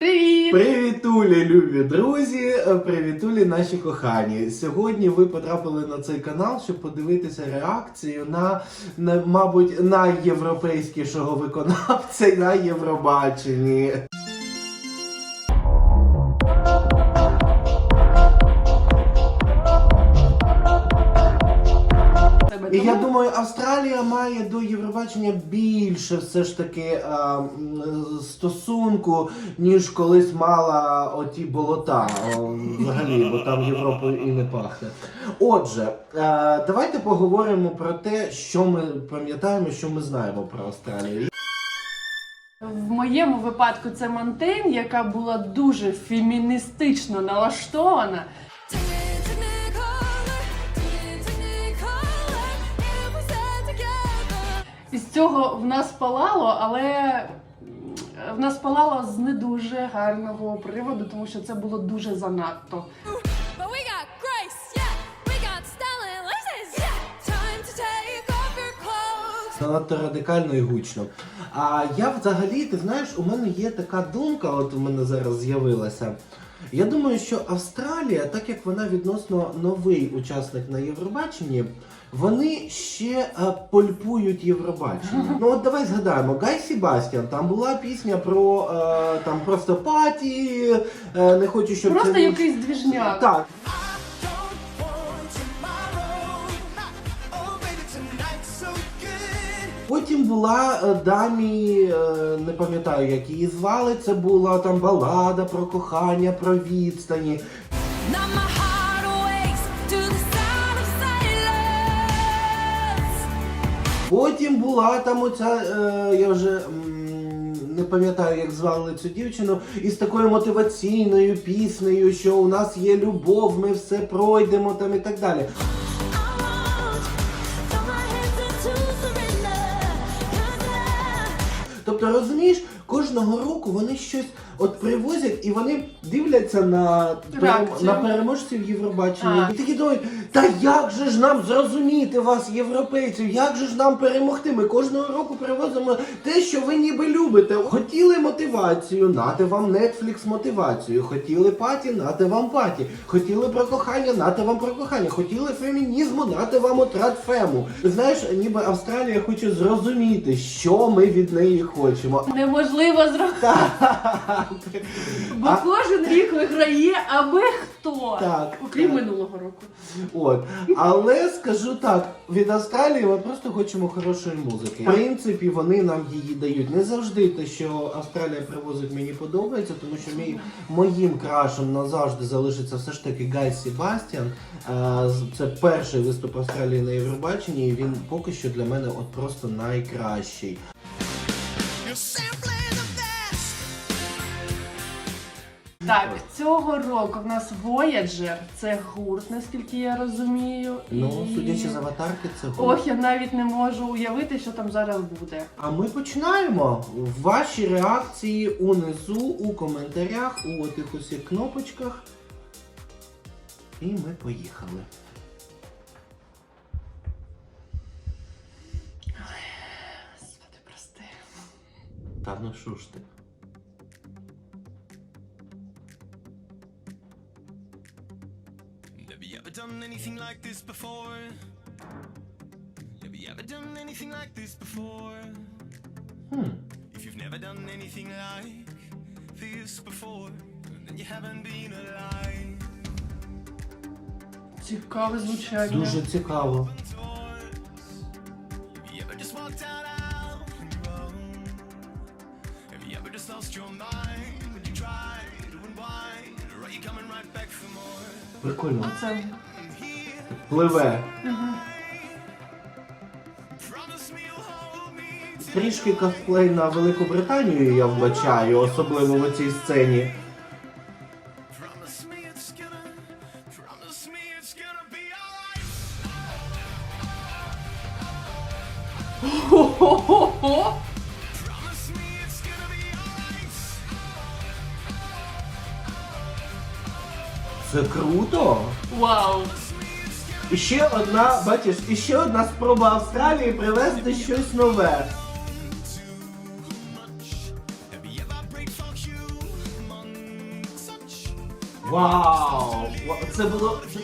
Привіт! Привітулі, любі друзі! Привітулі, наші кохані. Сьогодні ви потрапили на цей канал, щоб подивитися реакцію на, на мабуть, найєвропейськішого виконавця на Євробаченні. Я думаю, Австралія має до Євробачення більше все ж таки а, стосунку, ніж колись мала оті болота. о, Взагалі, бо там Європою і не пахне. Отже, е, давайте поговоримо про те, що ми пам'ятаємо, що ми знаємо про Австралію. В моєму випадку це Монтейн, яка була дуже феміністично налаштована. Цього в нас палало, але в нас палало з не дуже гарного приводу, тому що це було дуже занадто. Занадто радикально і гучно. А я взагалі, ти знаєш, у мене є така думка, от у мене зараз з'явилася. Я думаю, що Австралія, так як вона відносно новий учасник на Євробаченні, вони ще е, польпують Євробачення. Ну от давай згадаємо, Гай Себастьян, там була пісня про е, там просто паті, е, не хочу, щоб Просто це якийсь двіжняк. так. Потім була е, дамі, е, не пам'ятаю, як її звали. Це була там балада про кохання, про відстані. Потім була там оця, е, я вже не пам'ятаю, як звали цю дівчину, із такою мотиваційною піснею, що у нас є любов, ми все пройдемо там і так далі. Doutor Eusenis кожного року вони щось от привозять і вони дивляться на, перем- Реакцію. на переможців Євробачення. А. І такі думають, та як же ж нам зрозуміти вас, європейців, як же ж нам перемогти? Ми кожного року привозимо те, що ви ніби любите. Хотіли мотивацію, нате вам Netflix мотивацію. Хотіли паті, нате вам паті. Хотіли про кохання, нате вам про кохання. Хотіли фемінізму, нате вам отрад фему. Знаєш, ніби Австралія хоче зрозуміти, що ми від неї хочемо. Неможливо зробити. Бо А- кожен рік виграє, аби хто. Так, Окрім так. минулого року. От. Але скажу так, від Австралії ми просто хочемо хорошої музики. В принципі, вони нам її дають. Не завжди те, що Австралія привозить, мені подобається, тому що мій, моїм крашем назавжди залишиться все ж таки Гай Себастьян. Е, з- Це перший виступ Австралії на Євробаченні, і він поки що для мене от просто найкращий. You're simply Так, цього року в нас Voyager, це гурт, наскільки я розумію. Ну, і- судячи з аватарки, це гурт. Ох, я навіть не можу уявити, що там зараз буде. А ми починаємо. Ваші реакції унизу у коментарях, у отих усіх кнопочках. І ми поїхали. Господи, прости. Та ну що ж ти? Have you ever done anything like this before? Have you ever done anything like this before? Хм. If you've never done anything like this before, then you haven't been alive. Цікаве звучання. Дуже цікаво. Прикольно. Оце. Пливе. Me Трішки косплей на Велику Британію я вбачаю, особливо в цій сцені. Це круто. Вау! І ще одна, бачиш, і ще одна спроба Австралії привезти щось нове. Вау! Це було це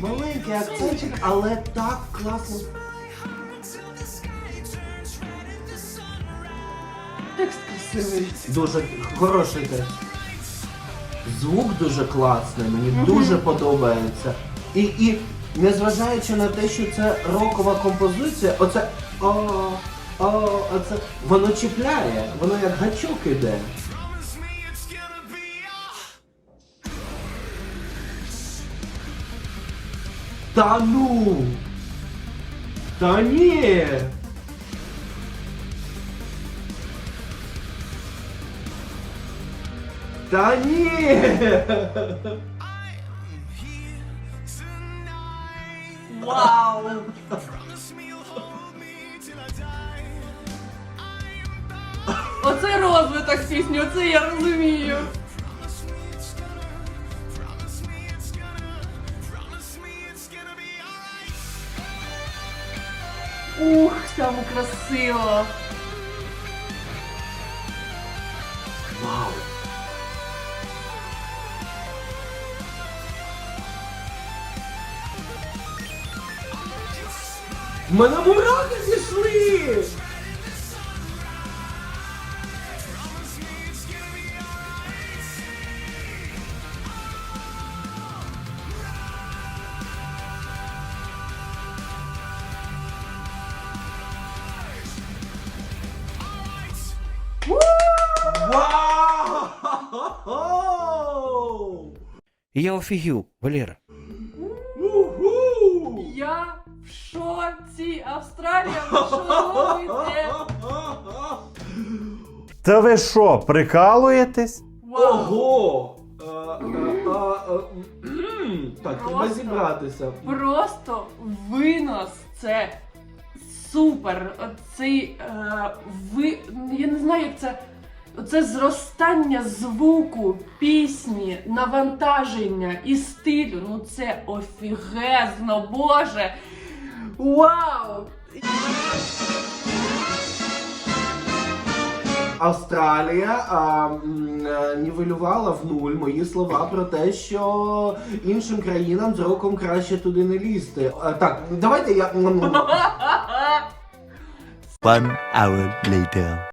маленький акцентик, але так класно. Текст красивий. Дуже хороший теж. Звук дуже класний, мені дуже подобається. І, і незважаючи на те, що це рокова композиція, оце о, о, оце воно чіпляє, воно як гачок іде. Та ну! Та ні! Та ні! I'm here tonight. Вау! Promise me you'll hold me till I die. Оце розвиток пісні, оце я розумію. Promise me it's В мене мурахи зійшли! Вау! Я офігів, Валера. Я в шоці. Австралія, ви що робите? Та ви що, прикалуєтесь? Вау. Ого! Е, е, е, е, м, Так, треба Просто. зібратися. Просто винос. Це супер. Оцей е, ви. Я не знаю, як це. Це зростання звуку, пісні, навантаження і стилю. Ну це офігезно, боже! Вау! Австралія а, е, нівелювала в нуль мої слова про те, що іншим країнам з роком краще туди не лізти. А, так, давайте я. One hour later.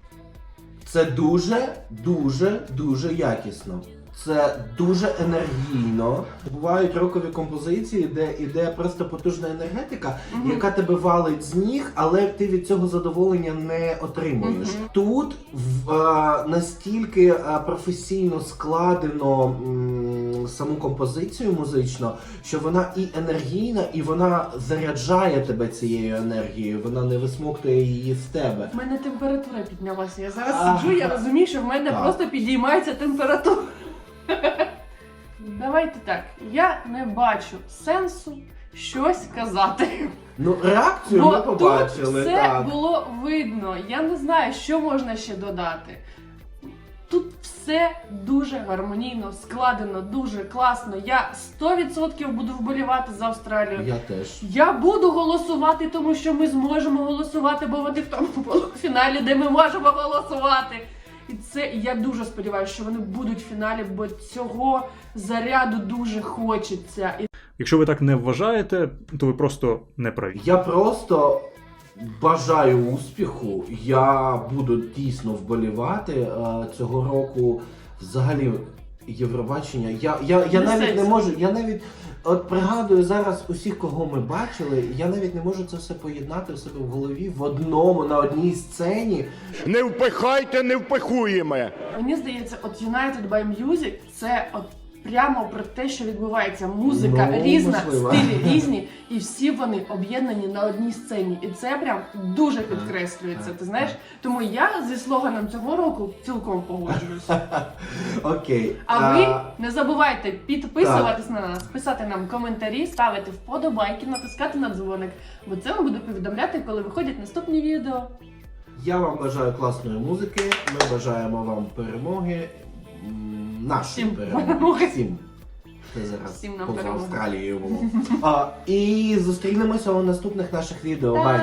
Це дуже, дуже, дуже якісно. Це дуже енергійно. Бувають рокові композиції, де іде просто потужна енергетика, яка тебе валить з ніг, але ти від цього задоволення не отримуєш. Тут в, е, настільки е, професійно складено м, саму композицію музично, що вона і енергійна, і вона заряджає тебе цією енергією. Вона не висмоктує її з тебе. У мене температура піднялася. Я зараз А. сиджу, я розумію, що в мене Так. просто підіймається температура. Давайте так. Я не бачу сенсу щось казати. Ну, реакцію Бо ми побачили. тут все так. було видно. Я не знаю, що можна ще додати. Тут все дуже гармонійно, складено, дуже класно. Я 100% буду вболівати за Австралію. Я теж. Я буду голосувати, тому що ми зможемо голосувати, бо вони в тому полуфіналі, де ми можемо голосувати. І це і я дуже сподіваюся, що вони будуть в фіналі, бо цього заряду дуже хочеться. Якщо ви так не вважаєте, то ви просто не праві. Я просто бажаю успіху. Я буду дійсно вболівати е, цього року. Взагалі, Євробачення. Я, я, я навіть не можу. Я навіть от пригадую зараз усіх, кого ми бачили. Я навіть не можу це все поєднати в себе в голові в одному на одній сцені. Не впихайте, не впихуємо. мені здається, от United by Music це от прямо про те, що відбувається. Музика Ну, різна, можливо. стилі різні, і всі вони об'єднані на одній сцені. І це прям дуже підкреслюється. Ти знаєш? Тому я зі слоганом цього року цілком погоджуюся. Окей. А ви не забувайте підписуватись на нас, писати нам коментарі, ставити вподобайки, натискати на дзвоник, бо це вам буде повідомляти, коли виходять наступні відео. Я вам бажаю класної музики. Ми бажаємо вам перемоги. М, Нашої Всім перемоги. Всім. Це зараз Всім нам поза перемоги. Австралією було. А, і зустрінемося у наступних наших відео. Бай!